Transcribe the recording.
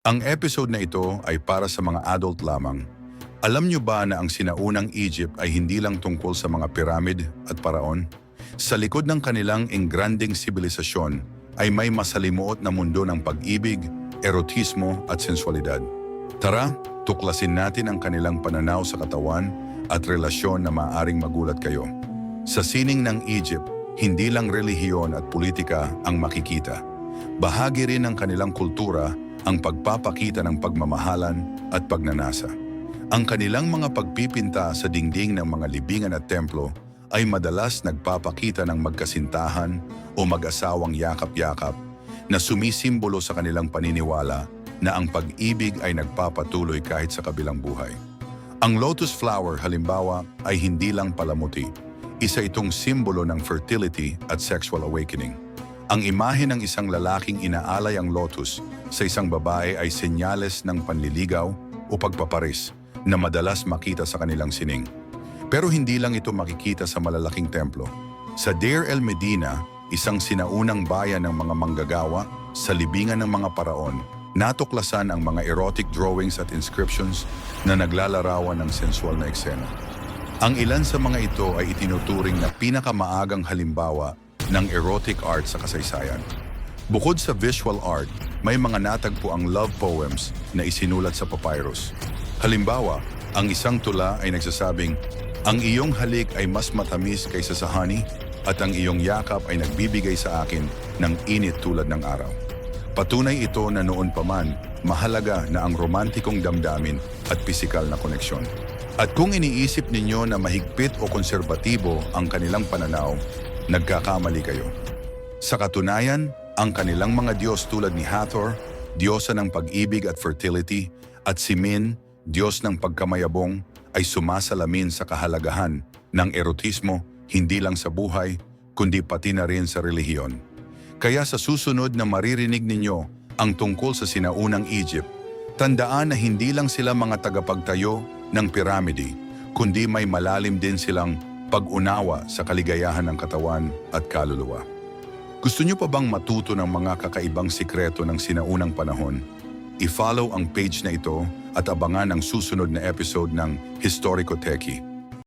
Ang episode na ito ay para sa mga adult lamang. Alam niyo ba na ang sinaunang Egypt ay hindi lang tungkol sa mga piramid at paraon? Sa likod ng kanilang engranding sibilisasyon ay may masalimuot na mundo ng pag-ibig, erotismo at sensualidad. Tara, tuklasin natin ang kanilang pananaw sa katawan at relasyon na maaring magulat kayo. Sa sining ng Egypt, hindi lang relihiyon at politika ang makikita. Bahagi rin ng kanilang kultura ang pagpapakita ng pagmamahalan at pagnanasa. Ang kanilang mga pagpipinta sa dingding ng mga libingan at templo ay madalas nagpapakita ng magkasintahan o mag-asawang yakap-yakap na sumisimbolo sa kanilang paniniwala na ang pag-ibig ay nagpapatuloy kahit sa kabilang buhay. Ang lotus flower halimbawa ay hindi lang palamuti. Isa itong simbolo ng fertility at sexual awakening. Ang imahe ng isang lalaking inaalay ang lotus sa isang babae ay senyales ng panliligaw o pagpaparis na madalas makita sa kanilang sining. Pero hindi lang ito makikita sa malalaking templo. Sa Deir el Medina, isang sinaunang bayan ng mga manggagawa, sa libingan ng mga paraon, natuklasan ang mga erotic drawings at inscriptions na naglalarawan ng sensual na eksena. Ang ilan sa mga ito ay itinuturing na pinakamaagang halimbawa ng erotic art sa kasaysayan. Bukod sa visual art, may mga natagpo ang love poems na isinulat sa papyrus. Halimbawa, ang isang tula ay nagsasabing, Ang iyong halik ay mas matamis kaysa sa honey at ang iyong yakap ay nagbibigay sa akin ng init tulad ng araw. Patunay ito na noon pa man, mahalaga na ang romantikong damdamin at pisikal na koneksyon. At kung iniisip ninyo na mahigpit o konserbatibo ang kanilang pananaw, nagkakamali kayo. Sa katunayan, ang kanilang mga Diyos tulad ni Hathor, Diyosa ng pag-ibig at fertility, at si Min, Diyos ng pagkamayabong, ay sumasalamin sa kahalagahan ng erotismo hindi lang sa buhay, kundi pati na rin sa relihiyon. Kaya sa susunod na maririnig ninyo ang tungkol sa sinaunang Egypt, tandaan na hindi lang sila mga tagapagtayo ng piramide, kundi may malalim din silang pag-unawa sa kaligayahan ng katawan at kaluluwa. Gusto nyo pa bang matuto ng mga kakaibang sikreto ng sinaunang panahon? I-follow ang page na ito at abangan ang susunod na episode ng Historico Techie